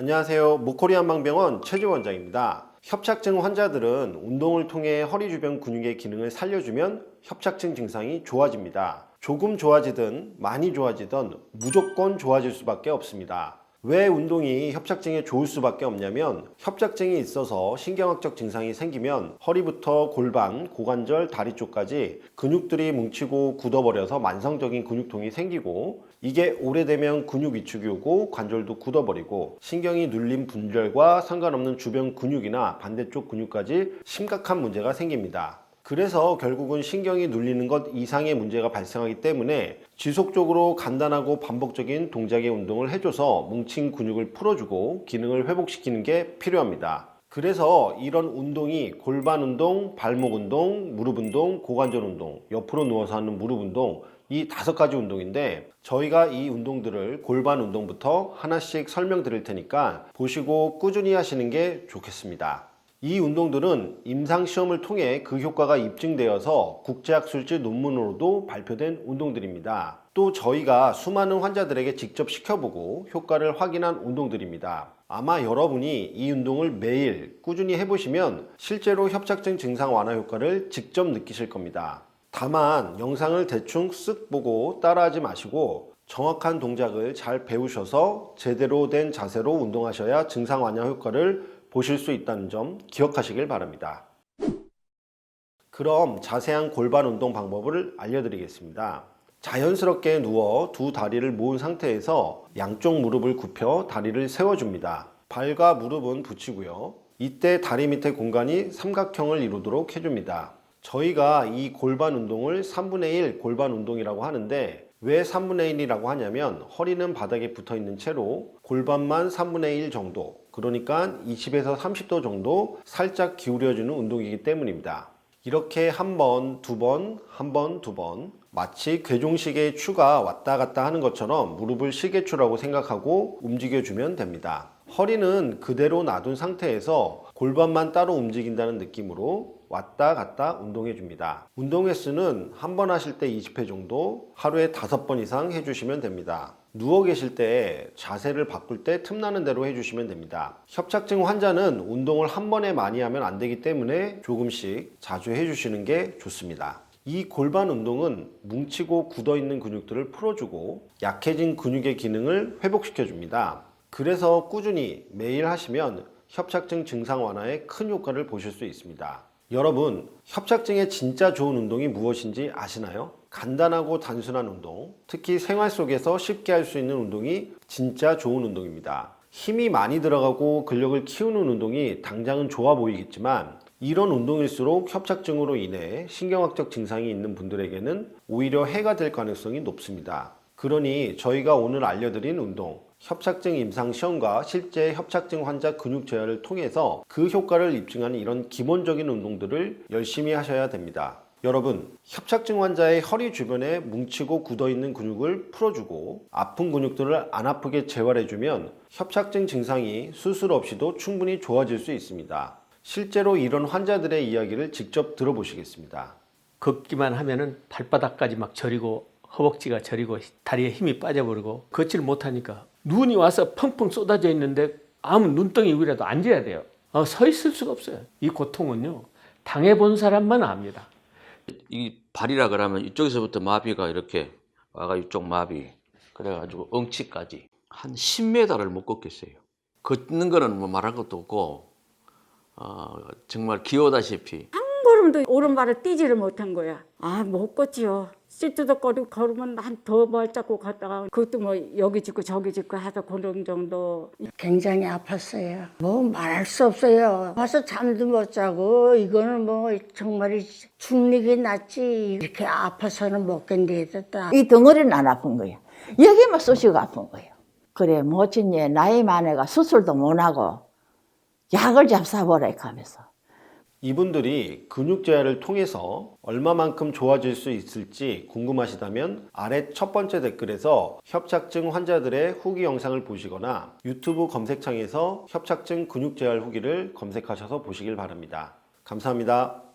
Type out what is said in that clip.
안녕하세요. 모코리안망병원 최지원장입니다. 협착증 환자들은 운동을 통해 허리 주변 근육의 기능을 살려주면 협착증 증상이 좋아집니다. 조금 좋아지든 많이 좋아지든 무조건 좋아질 수밖에 없습니다. 왜 운동이 협착증에 좋을 수밖에 없냐면 협착증이 있어서 신경학적 증상이 생기면 허리부터 골반, 고관절, 다리 쪽까지 근육들이 뭉치고 굳어버려서 만성적인 근육통이 생기고 이게 오래되면 근육 위축이 오고 관절도 굳어버리고 신경이 눌린 분절과 상관없는 주변 근육이나 반대쪽 근육까지 심각한 문제가 생깁니다. 그래서 결국은 신경이 눌리는 것 이상의 문제가 발생하기 때문에 지속적으로 간단하고 반복적인 동작의 운동을 해줘서 뭉친 근육을 풀어주고 기능을 회복시키는 게 필요합니다. 그래서 이런 운동이 골반 운동, 발목 운동, 무릎 운동, 고관절 운동, 옆으로 누워서 하는 무릎 운동, 이 다섯 가지 운동인데 저희가 이 운동들을 골반 운동부터 하나씩 설명드릴 테니까 보시고 꾸준히 하시는 게 좋겠습니다. 이 운동들은 임상 시험을 통해 그 효과가 입증되어서 국제학술지 논문으로도 발표된 운동들입니다. 또 저희가 수많은 환자들에게 직접 시켜보고 효과를 확인한 운동들입니다. 아마 여러분이 이 운동을 매일 꾸준히 해보시면 실제로 협착증 증상 완화 효과를 직접 느끼실 겁니다. 다만 영상을 대충 쓱 보고 따라하지 마시고 정확한 동작을 잘 배우셔서 제대로 된 자세로 운동하셔야 증상 완화 효과를 보실 수 있다는 점 기억하시길 바랍니다. 그럼 자세한 골반 운동 방법을 알려드리겠습니다. 자연스럽게 누워 두 다리를 모은 상태에서 양쪽 무릎을 굽혀 다리를 세워줍니다. 발과 무릎은 붙이고요. 이때 다리 밑에 공간이 삼각형을 이루도록 해줍니다. 저희가 이 골반 운동을 3분의 1 골반 운동이라고 하는데 왜 3분의 1이라고 하냐면 허리는 바닥에 붙어 있는 채로 골반만 3분의 1 정도 그러니까 20에서 30도 정도 살짝 기울여주는 운동이기 때문입니다. 이렇게 한 번, 두 번, 한 번, 두 번 마치 괴종식의 추가 왔다 갔다 하는 것처럼 무릎을 시계추라고 생각하고 움직여주면 됩니다. 허리는 그대로 놔둔 상태에서 골반만 따로 움직인다는 느낌으로 왔다 갔다 운동해 줍니다. 운동 횟수는 한 번 하실 때 20회 정도, 하루에 5번 이상 해주시면 됩니다. 누워 계실 때 자세를 바꿀 때 틈나는 대로 해주시면 됩니다. 협착증 환자는 운동을 한 번에 많이 하면 안 되기 때문에 조금씩 자주 해주시는 게 좋습니다. 이 골반 운동은 뭉치고 굳어 있는 근육들을 풀어주고 약해진 근육의 기능을 회복시켜 줍니다. 그래서 꾸준히 매일 하시면 협착증 증상 완화에 큰 효과를 보실 수 있습니다. 여러분, 협착증에 진짜 좋은 운동이 무엇인지 아시나요? 간단하고 단순한 운동, 특히 생활 속에서 쉽게 할 수 있는 운동이 진짜 좋은 운동입니다. 힘이 많이 들어가고 근력을 키우는 운동이 당장은 좋아 보이겠지만 이런 운동일수록 협착증으로 인해 신경학적 증상이 있는 분들에게는 오히려 해가 될 가능성이 높습니다. 그러니 저희가 오늘 알려드린 운동, 협착증 임상 시험과 실제 협착증 환자 근육 제어를 통해서 그 효과를 입증하는 이런 기본적인 운동들을 열심히 하셔야 됩니다. 여러분, 협착증 환자의 허리 주변에 뭉치고 굳어 있는 근육을 풀어주고 아픈 근육들을 안 아프게 재활해주면 협착증 증상이 수술 없이도 충분히 좋아질 수 있습니다. 실제로 이런 환자들의 이야기를 직접 들어보시겠습니다. 걷기만 하면은 발바닥까지 막 저리고 허벅지가 저리고 다리에 힘이 빠져버리고 걷지를 못하니까 눈이 와서 펑펑 쏟아져 있는데 아무 눈덩이 위라도 앉아야 돼요. 어, 서 있을 수가 없어요. 이 고통은요 당해본 사람만 압니다. 이 발이라 그러면 이쪽에서부터 마비가 이렇게 와가 이쪽 마비 그래가지고 엉치까지 한 10m를 못 걷겠어요. 걷는 거는 뭐 말할 것도 없고 어, 정말 기어다시피 한 걸음도 오른발을 띄지를 못한 거야. 아, 못 걷지요. 찌뚜덕거리고 걸으면 난더 발잡고 갔다가 그것도 뭐 여기 짚고 저기 짚고 해서 그런 정도. 굉장히 아팠어요. 뭐 말할 수 없어요. 와서 잠도 못 자고 이거는 뭐 정말 죽는 게 낫지 이렇게 아파서는 못 견디겠다. 이 덩어리는 안 아픈 거예요. 여기만 쑤시고 아픈 거예요. 그래, 모친 얘 나이 많애가 수술도 못 하고 약을 잡사보라 하면서. 이분들이 근육 제어를 통해서 얼마만큼 좋아질 수 있을지 궁금하시다면 아래 첫 번째 댓글에서 협착증 환자들의 후기 영상을 보시거나 유튜브 검색창에서 협착증 근육 재활 후기를 검색하셔서 보시길 바랍니다. 감사합니다.